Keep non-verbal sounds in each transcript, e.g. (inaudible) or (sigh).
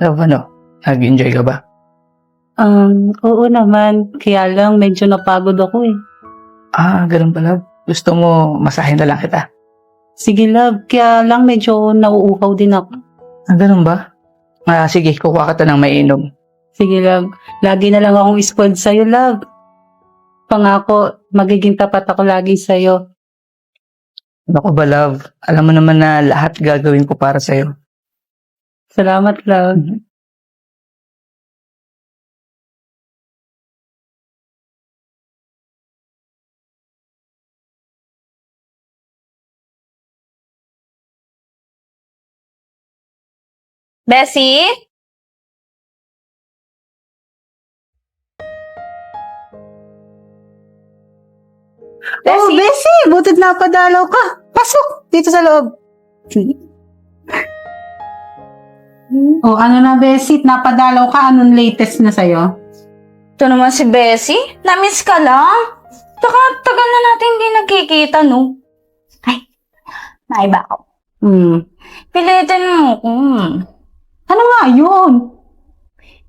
Love, ano? Nag-enjoy ka ba? Um, oo naman. Kaya lang, medyo napagod ako eh. Ah, ganun ba, love? Gusto mo masahin na lang kita? Sige, love. Kaya lang, medyo nauuhaw din ako. Ah, ganun ba? Ah, sige, kukuha ka ng mainom. Sige, love. Lagi na lang akong spoiled sa'yo, love. Pangako, magiging tapat ako lagi sa'yo. Ano ba, love? Alam mo naman na lahat gagawin ko para sa'yo. Salamat, love. Bessie? Oh, Bessie! Butit na padalaw ka. Pasok! Dito sa loob. Oh, ano na, Bessie? Napadalaw ka. Anong latest na sa'yo? Ito naman si Bessie. Namiss ka lang. Tsaka tagal na natin hindi nagkikita, no? Ay, naiba ako. Hmm. Pilitin mo ko. Ano nga yun?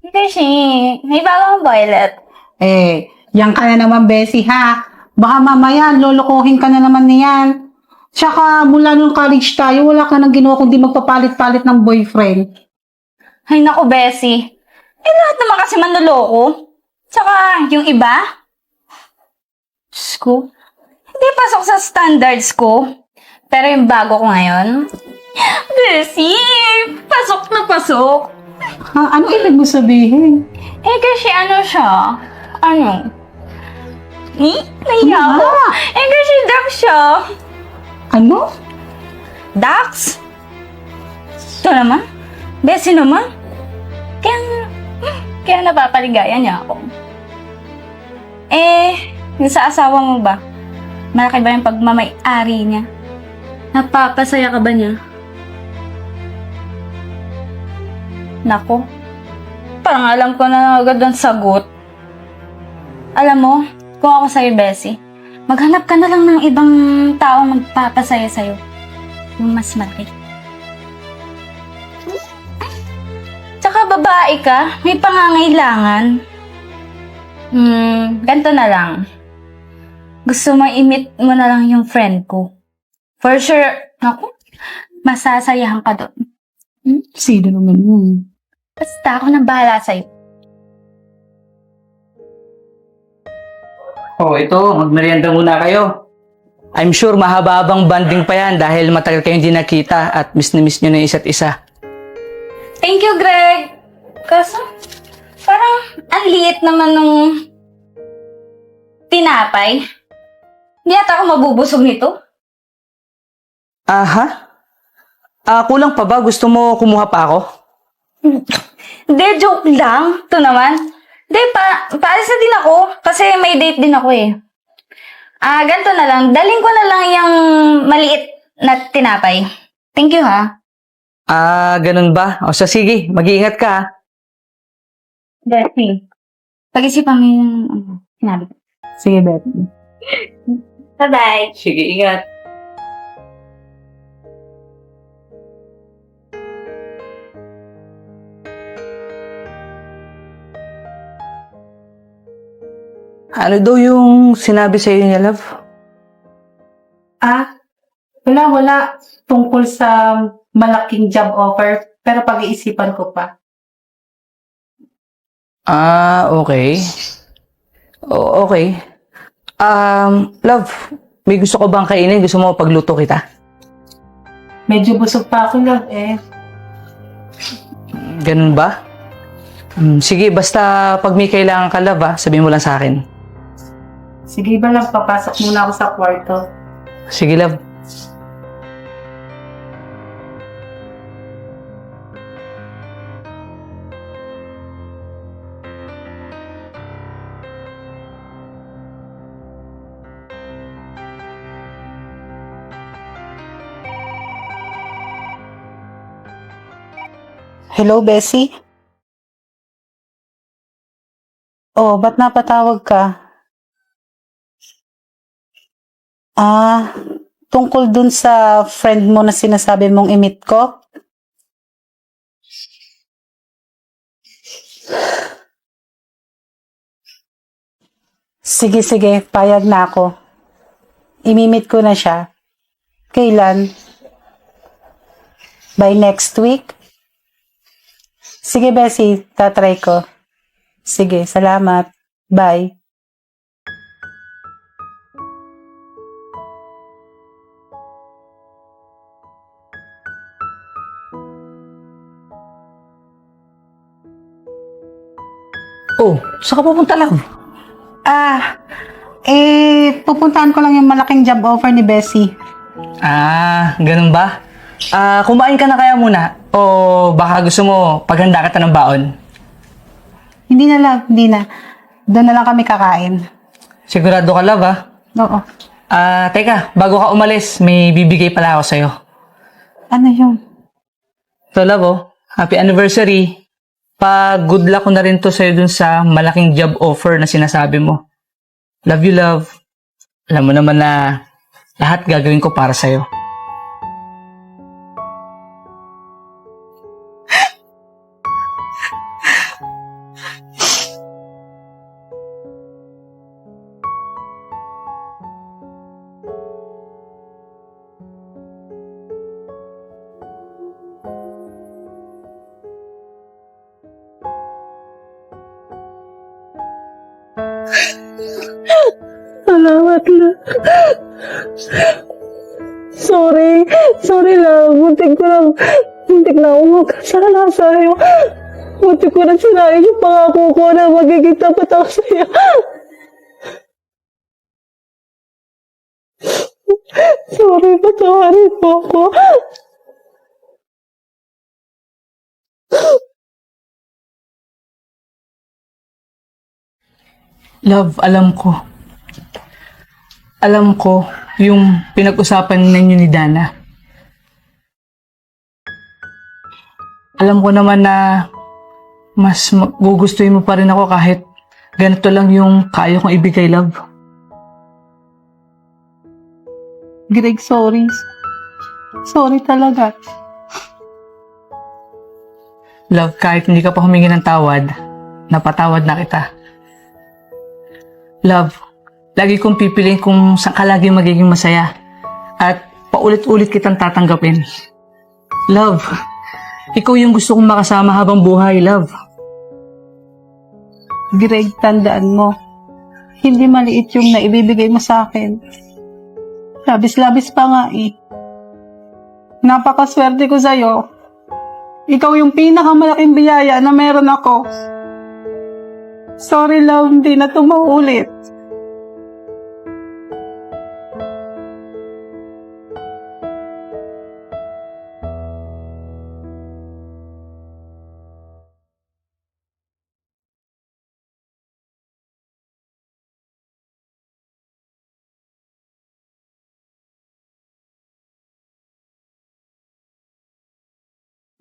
Kasi, may bagong violet. Eh, yan ka na naman, Bessie, ha? Baka mamaya, lolokohin ka na naman niyan. Tsaka, mula nung college tayo, wala ka nang ginawa kundi magpapalit-palit ng boyfriend. Ay, naku, Bessie. Eh, lahat naman kasi manloloko. Tsaka, yung iba? Diyos ko. Hindi pasok sa standards ko. Pero yung bago ko ngayon, (gasps) Bessie, pasok na pasok. Ha? Ano ibig mo sabihin? Eh, kasi ano siya? Ano? Ni? Nahiya Ano ako. ba? Eh, kasi Dax siya. Ano? Dax? Ito naman? Bessie naman? Kaya, kaya napapaligaya niya ako. Eh, yung sa asawa mo ba? Malaki ba yung pagmamay-ari niya? Napapasaya ka ba niya? Nako, parang alam ko na agad ang sagot. Alam mo, kung ako sa'yo, Bessie, maghanap ka na lang ng ibang taong magpapasaya sa'yo. Yung mas malaki. Babae ka, may pangangailangan. Hmm, ganito na lang. Gusto mo i-meet mo na lang yung friend ko. For sure, naku, masasayahan ka doon. Sino naman yun? Basta ako nang bahala sa'yo. Oh, ito, magmerienda muna kayo. I'm sure mahaba-habang banding pa yan dahil matagal kayong di nakita at miss na miss nyo na isa't isa. Thank you, Greg. Kaso, parang ang liit naman nung tinapay. Hindi ata ako mabubusog nito. Aha? Ah, kulang pa ba? Gusto mo kumuha pa ako? Hindi, joke lang. Ito naman. Hindi, pa, paalis na din ako. Kasi may date din ako eh. Ah, ganito na lang. Daling ko na lang yung maliit na tinapay. Thank you, ha? Ah, ganun ba? O sa sige, mag-iingat ka. ah. Betty. Pag-isipan mo yung ano, sinabi ko. Sige, Betty. Bye-bye. Sige, ingat. Ano daw yung sinabi sa niya, love? Ah, wala, wala. Tungkol sa malaking job offer. Pero pag-iisipan ko pa. Ah, okay. O, okay. Um, love, may gusto ko bang kainin? Gusto mo pagluto kita? Medyo busog pa ako, love, eh. Ganun ba? Hmm, sige, basta pag may kailangan ka, love, ah, sabihin mo lang sa akin. Sige ba lang, papasok muna ako sa kwarto. Sige, love. Hello, Bessie? Oh, ba't napatawag ka? Ah, tungkol dun sa friend mo na sinasabi mong imit ko? Sige, sige, payag na ako. Imimit ko na siya. Kailan? By next week? Sige, Bessie. Tatry ko. Sige, salamat. Bye. Oh, saan ka pupunta, love? Ah, eh, pupuntahan ko lang yung malaking job offer ni Bessie. Ah, ganun ba? Ah, kumain ka na kaya muna? O baka gusto mo paghanda kita ng baon? Hindi na lang, hindi na. Doon na lang kami kakain. Sigurado ka, love, ah? Oo. Ah, teka, bago ka umalis, may bibigay pala ako sa'yo. Ano yun? So, love, oh, happy anniversary. Pa-good luck ko na rin to sa'yo dun sa malaking job offer na sinasabi mo. Love you, love. Alam mo naman na lahat gagawin ko para sa'yo. Na. Sorry. Sorry lang. Muntik ko lang. Muntik na ako magkasala sa'yo. Muntik ko na sinayin yung pangako ko na magiging tapat ako sa'yo. Sorry, patawarin mo ako. Love, alam ko. Alam ko yung pinag-usapan ninyo ni Dana. Alam ko naman na mas gugustuhin mo pa rin ako kahit ganito lang yung kaya kong ibigay, love. Greg, sorry. Sorry talaga. Love, kahit hindi ka pa humingi ng tawad, napatawad na kita. Love, lagi kong pipiliin kung saan ka lagi magiging masaya. At paulit-ulit kitang tatanggapin. Love, ikaw yung gusto kong makasama habang buhay, love. Greg, tandaan mo. Hindi maliit yung naibibigay mo sa akin. Labis-labis pa nga eh. Napakaswerte ko sa'yo. Ikaw yung pinakamalaking biyaya na meron ako. Sorry love, hindi na ito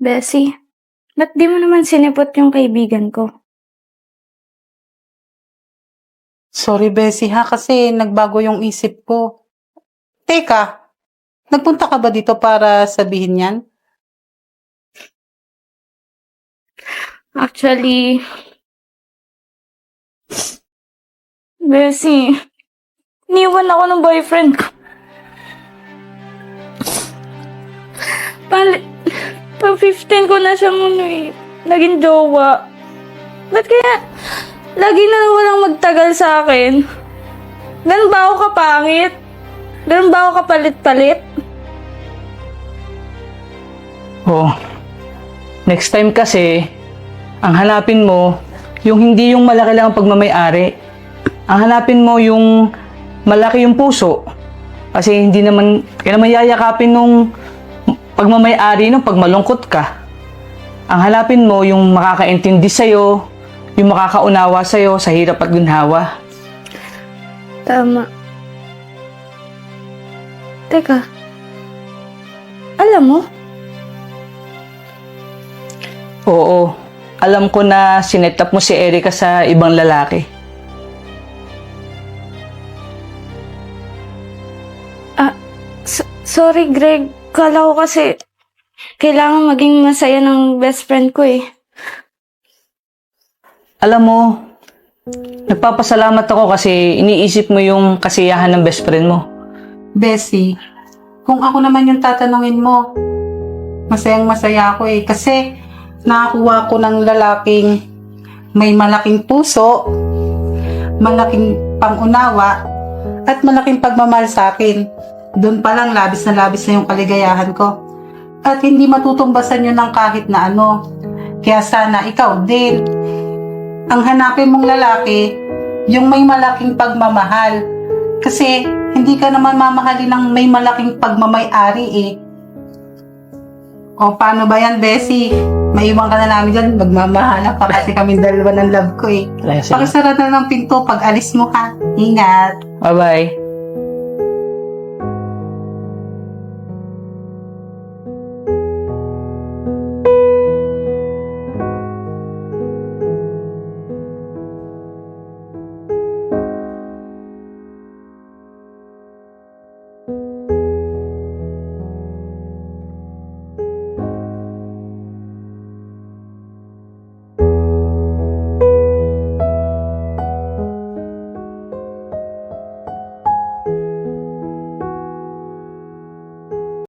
Bessie, ba't di mo naman sinipot yung kaibigan ko? Sorry Bessie ha, kasi nagbago yung isip ko. Teka, nagpunta ka ba dito para sabihin yan? Actually, Bessie, niwan ako ng boyfriend ko. Pag 15 ko na siyang ano eh, naging jowa. Ba't kaya, lagi na lang walang magtagal sa akin? Ganun ba ako kapangit? Ganun ba ako kapalit-palit? Oo. Next time kasi, ang hanapin mo, yung hindi yung malaki lang ang pagmamayari. Ang hanapin mo yung malaki yung puso. Kasi hindi naman, kaya naman yayakapin nung pagmamayari nung pag malungkot ka. Ang hanapin mo yung makakaintindi sa'yo, yung makakaunawa sa'yo sa hirap at ginhawa. Tama. Teka. Alam mo, Oo, alam ko na sinetap mo si Erika sa ibang lalaki. S- sorry Greg, kala ko kasi kailangan maging masaya ng best friend ko eh. Alam mo, Nagpapasalamat ako kasi iniisip mo yung kasiyahan ng best friend mo. Bessie, kung ako naman yung tatanungin mo, masayang masaya ako eh. Kasi nakakuha ko ng lalaking may malaking puso, malaking pangunawa, at malaking pagmamahal sa akin. Doon pa lang labis na labis na yung kaligayahan ko. At hindi matutumbasan yun ng kahit na ano. Kaya sana ikaw din. Ang hanapin mong lalaki, yung may malaking pagmamahal. Kasi hindi ka naman mamahalin ng may malaking pagmamay-ari eh. O paano ba yan, Bessie? Maiwan ka na namin dyan, magmamahala pa kasi kami dalawa ng love ko eh. Pakisara na ng pinto pag alis mo ha. Ingat. Bye-bye.